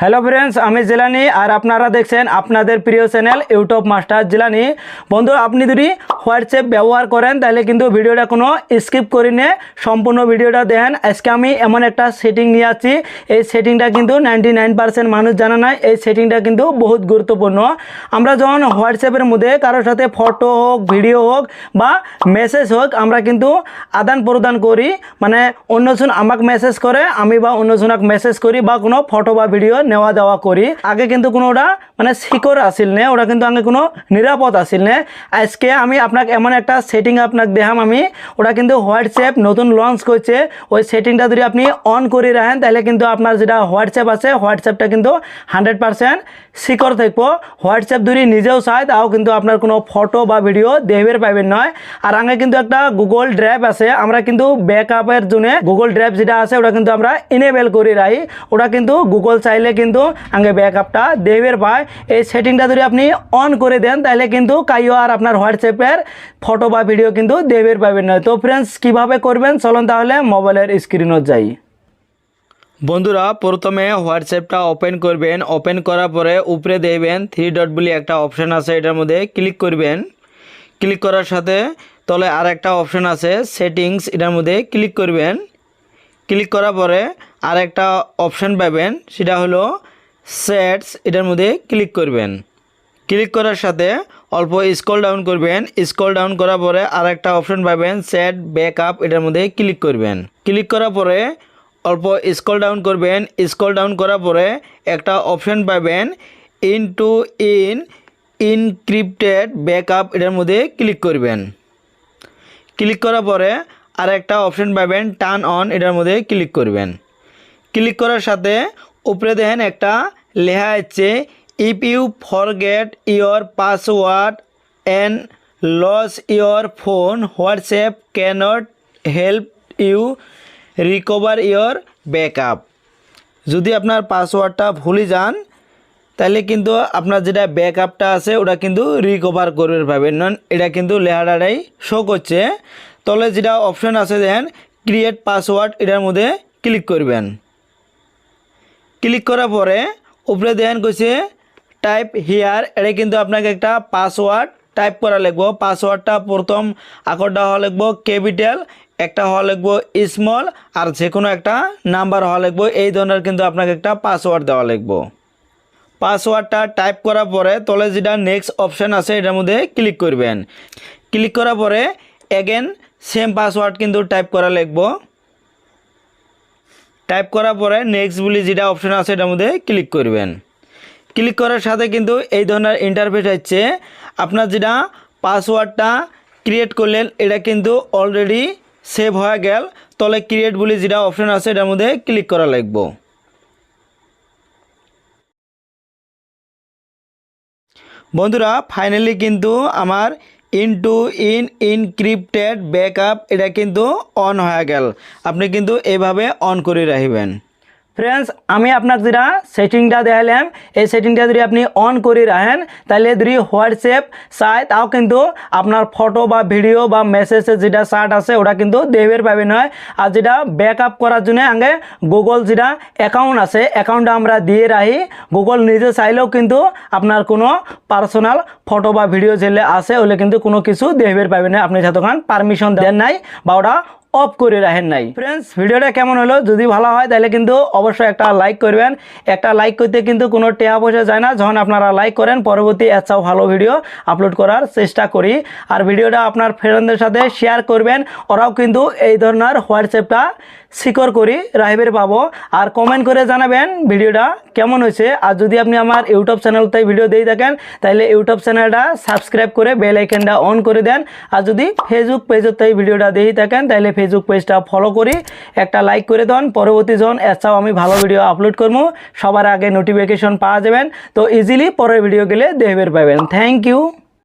Hello friends আমি জিলানি আর আপনারা দেখছেন আপনাদের প্রিয় চ্যানেল ইউটিউব মাস্টার জিলানি। বন্ধু, আপনি যদি হোয়াটসঅ্যাপ ব্যবহার করেন, তাহলে কিন্তু ভিডিওটা কোনো স্কিপ করে নিয়ে সম্পূর্ণ ভিডিওটা দেখেন। আজকে আমি এমন একটা সেটিং নিয়ে আছি, এই সেটিংটা কিন্তু নাইনটি মানুষ জানা নাই, এই সেটিংটা কিন্তু বহুত গুরুত্বপূর্ণ। আমরা যখন হোয়াটসঅ্যাপের মধ্যে কারোর সাথে ফটো হোক ভিডিও হোক বা মেসেজ হোক, আমরা কিন্তু আদান প্রদান করি। মানে অন্যজন আমাকে মেসেজ করে, আমি বা অন্যজনক মেসেজ করি বা কোনো ফটো বা ভিডিও নেওয়া দেওয়া করি। আগে কিন্তু কোনো ওটা মানে সিকিউর আসিল নে, ওরা কিন্তু আগে কোনো নিরাপদ আসিল নে। আজকে আমি আপনাকে এমন একটা সেটিং আপনাকে দেখাম আমি, ওরা কিন্তু হোয়াটসঅ্যাপ নতুন লঞ্চ করছে ওই সেটিংটা যদি আপনি অন করে রাখেন, তাহলে কিন্তু আপনার যেটা হোয়াটসঅ্যাপ আছে হোয়াটসঅ্যাপটা কিন্তু হান্ড্রেড পারসেন্ট সিকিউর থাকব। হোয়াটসঅ্যাপ যদি নিজেও চায়, তাও কিন্তু আপনার কোনো ফটো বা ভিডিও দেখবের পাইবেন নয়। আর আগে কিন্তু একটা গুগল ড্রাইভ আছে, আমরা কিন্তু ব্যাকআপের জন্য গুগল ড্রাইভ যেটা আছে, ওটা কিন্তু আমরা ইনেবল করে রাখি ওটা কিন্তু গুগল চাইলে কিন্তু আগে ব্যাকআপটা দেখবের পায়। এই সেটিংটা যদি আপনি অন করে দেন, তাহলে কিন্তু কাইও আর আপনার হোয়াটসঅ্যাপের ফটো বা ভিডিও কিন্তু দেখবের পাবেন না। তো ফ্রেন্ডস কীভাবে করবেন? চলুন তাহলে মোবাইলের স্ক্রিনও যাই। বন্ধুরা, প্রথমে হোয়াটসঅ্যাপটা ওপেন করবেন। ওপেন করার পরে উপরে দেবেন থ্রি ডট বলে একটা অপশান আছে, এটার মধ্যে ক্লিক করবেন। ক্লিক করার সাথে তলে আর একটা অপশান আছে সেটিংস এটার মধ্যে ক্লিক করবেন। ক্লিক করার পরে আর একটা অপশান পাবেন, সেটা হলো সেটস এটার মধ্যে ক্লিক করবেন। ক্লিক করার সাথে অল্প স্কল ডাউন করবেন। স্কল ডাউন করার পরে আর একটা অপশন পাবেন, সেট ব্যাকআপ, এটার মধ্যে ক্লিক করবেন। ক্লিক করার পরে অল্প স্কল ডাউন করবেন। স্কল ডাউন করার পরে একটা অপশন পাবেন end to end encrypted backup এটার মধ্যে ক্লিক করবেন। ক্লিক করার পরে আর একটা অপশন পাবেন টার্ন অন এটার মধ্যে ক্লিক করবেন। ক্লিক করার সাথে উপরে দেখেন একটা লেখা আছে if you forget your password and lose your phone WhatsApp can't help you recover your backup যদি আপনার পাসওয়ার্ডটা ভুলে যান, তাহলে কিন্তু আপনার যেটা ব্যাকআপটা আছে, ওটা কিন্তু রিকভার করবে পাবেন নন, এটা কিন্তু লেহাটাটাই শো করছে। তলে যেটা অপশন আছে দেখেন ক্রিয়েট পাসওয়ার্ড এটার মধ্যে ক্লিক করবেন। ক্লিক করার পরে উপরে দেখেন কইছে টাইপ হিয়ার এটা কিন্তু আপনাকে একটা পাসওয়ার্ড টাইপ করা লাগবো। পাসওয়ার্ডটা প্রথম আকরটা হওয়া লাগবো ক্যাপিটাল একটা হওয়া লাগবো স্মল আর যে কোনো একটা নাম্বার হওয়া লাগবো। এই ধরনের কিন্তু আপনাকে একটা পাসওয়ার্ড দেওয়া লাগবো। পাসওয়ার্ডটা টাইপ করার পরে তলে যেটা নেক্সট অপশান আছে, এটার মধ্যে ক্লিক করবেন। ক্লিক করার পরে অ্যাগেন সেম পাসওয়ার্ড কিন্তু টাইপ করা লাগবো। টাইপ করার পরে নেক্সট বলে যেটা অপশন আছে এটার মধ্যে ক্লিক করবেন। ক্লিক করার সাথে কিন্তু এই ধরনের ইন্টারফেস হচ্ছে। আপনার যেটা পাসওয়ার্ডটা ক্রিয়েট করলেন, এটা কিন্তু অলরেডি সেভ হয়ে গেল। তলে ক্রিয়েট বলে যেটা অপশন আছে এটার মধ্যে ক্লিক করা লাগবো। বন্ধুরা ফাইনালি কিন্তু আমার end to end encrypted backup এটা কিন্তু অন হয়ে গেল। আপনি কিন্তু এভাবে অন করে রাখবেন। ফ্রেন্ডস আমি আপনাকে যেটা সেটিংটা দেখালাম, এই সেটিংটা যদি আপনি অন করে রাখেন, তাহলে যদি হোয়াটসঅ্যাপ চায়, তাও কিন্তু আপনার ফটো বা ভিডিও বা মেসেজের যেটা শার্ট আছে, ওটা কিন্তু দেবের পাবেন হয়। আর যেটা ব্যাকআপ করার জন্য আগে গুগল যেটা অ্যাকাউন্ট আছে অ্যাকাউন্টটা আমরা দিয়ে রাখি। গুগল নিজে চাইলেও কিন্তু আপনার কোনো পার্সোনাল ফটো বা ভিডিও যেলে আছে ওলে কিন্তু কোনো কিছু দেবের পাবেন না আপনি যতক্ষণ পারমিশন দেন নাই বা ওটা অফ করে রাখেন নাই। ফ্রেন্ডস ভিডিওটা কেমন হলো? যদি ভালো হয়, তাহলে কিন্তু অবশ্যই একটা লাইক করবেন। একটা লাইক করতে কিন্তু কোনো টেয়া পয়সা যায় না। যখন আপনারা লাইক করেন, পরবর্তী এছাড়াও ভালো ভিডিও আপলোড করার চেষ্টা করি। আর ভিডিওটা আপনার ফ্রেন্ডদের সাথে শেয়ার করবেন। ওরাও কিন্তু এই ধরনের হোয়াটসঅ্যাপটা সিকিওর করি, রাহিবের পাবো। আর কমেন্ট করে জানাবেন ভিডিওটা কেমন হয়েছে। আর যদি আপনি আমার ইউটিউব চ্যানেলতে ভিডিও দিয়ে থাকেন, তাহলে ইউটিউব চ্যানেলটা সাবস্ক্রাইব করে বেল আইকনটা অন করে দেন। আর যদি ফেসবুক পেজতে ভিডিওটা দিয়ে থাকেন, তাহলে ফেসবুক পেজটা ফলো করি, একটা লাইক করে দেন। পরবর্তী জন এছাড়াও আমি ভালো ভিডিও আপলোড করব। সবার আগে নোটিফিকেশন পাওয়া যাবেন। তো ইজিলি পরের ভিডিও গেলে দেখবের পাবেন। Thank you